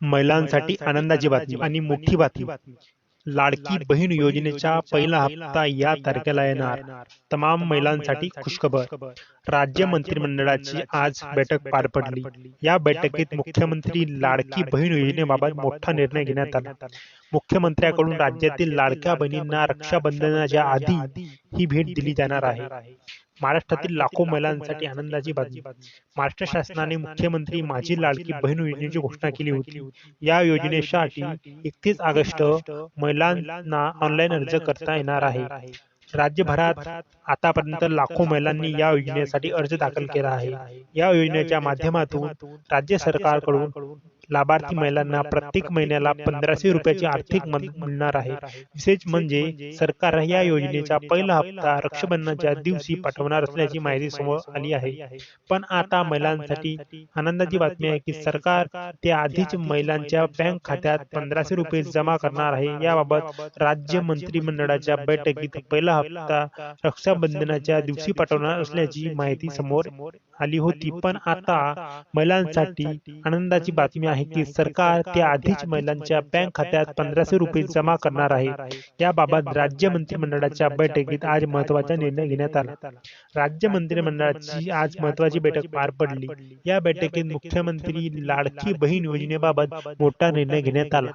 महिलांसाठी आनंदाची बातमी आणि मोठी बातमी. लाडकी बहीण योजनेचा पहिला हप्ता या तारखेला येणार. तमाम महिलांसाठी खुशखबर. राज्य मंत्रिमंडळाची आज बैठक पार पडली. या बैठकीत मुख्यमंत्री लाडकी बहीण योजनेबाबत मोठा निर्णय घेण्यात आला. मुख्यमंत्र्यांकडून राज्यातील लाडक्या बहिणींना रक्षाबंधनाच्या आधी ही भेट दिली जाणार आहे. महाराष्ट्रातील लाखो महिलांसाठी आनंदाची बातमी. महाराष्ट्र शासनाने मुख्यमंत्री माझी लाडकी बहीण योजनेची घोषणा केली होती. या योजनेसाठी एकतीस ऑगस्ट महिलांना ऑनलाईन अर्ज करता येणार आहे. राज्यभरात आतापर्यंत लाखो महिलांनी या योजनेसाठी अर्ज दाखल केला आहे. या योजनेच्या माध्यमातून राज्य सरकारकडून लाभार्थी महिलांना प्रत्येक महिन्याला पंधराशे रुपयाची आर्थिक मदत मिळणार आहे. विशेष म्हणजे सरकार या योजनेचा पहिला हप्ता रक्षाबंधनाच्या दिवशी पाठवणार असल्याची माहिती समोर आली आहे. पण आता महिलांसाठी आनंदाची बातमी आहे की सरकार ते आधीच महिलांच्या बँक खात्यात पंधराशे रुपये जमा करणार आहे. याबाबत राज्य मंत्रिमंडळाच्या बैठकीत पहिला हप्ता रक्षाबंधनाच्या दिवशी पाठवणार असल्याची माहिती समोर आली होती पण आता महिलांसाठी आनंदाची बातमी आहे की सरकार त्या आधीच महिलांच्या बँक खात्यात पंधराशे रुपये जमा करणार आहे. याबाबत राज्य मंत्रिमंडळाच्या बैठकीत आज महत्त्वाचा निर्णय घेण्यात आला. राज्य मंत्रिमंडळाची आज महत्वाची बैठक पार पडली. या बैठकीत मुख्यमंत्री लाडकी बहीण योजनेबाबत मोठा निर्णय घेण्यात आला.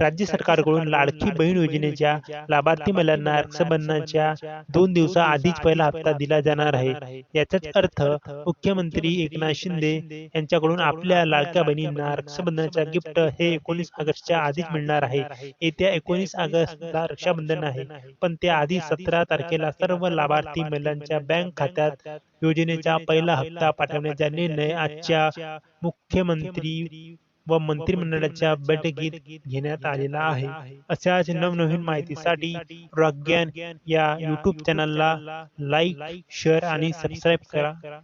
राज्य सरकारकडून लाडकी बहीण योजनेच्या लाभार्थी महिलांना रक्षाबंधनाच्या दोन दिवसा आधीच पहिला हप्ता दिला जाणार आहे. याचाच अर्थ मुख्यमंत्री एकनाथ शिंदे यांच्याकडून आपल्या लाडक्या बहिणींना रक्षाबंधनाच्या गिफ्ट हे एकोणीस ऑगस्टच्या आधीच मिळणार आहे. येत्या एकोणीस ऑगस्टला रक्षाबंधन आहे. पण त्याआधी सतरा तारखेला सर्व लाभार्थी महिलांच्या बँक खात्यात योजनेचा पहिला हप्ता पाठवण्याचा निर्णय आजच्या मुख्यमंत्री व मंत्रिमंडळाच्या बैठकीत घेण्यात आलेला आहे. अशाच नवनवीन माहितीसाठी प्रज्ञान या युट्यूब चॅनलला लाईक शेअर आणि सबस्क्राईब करा.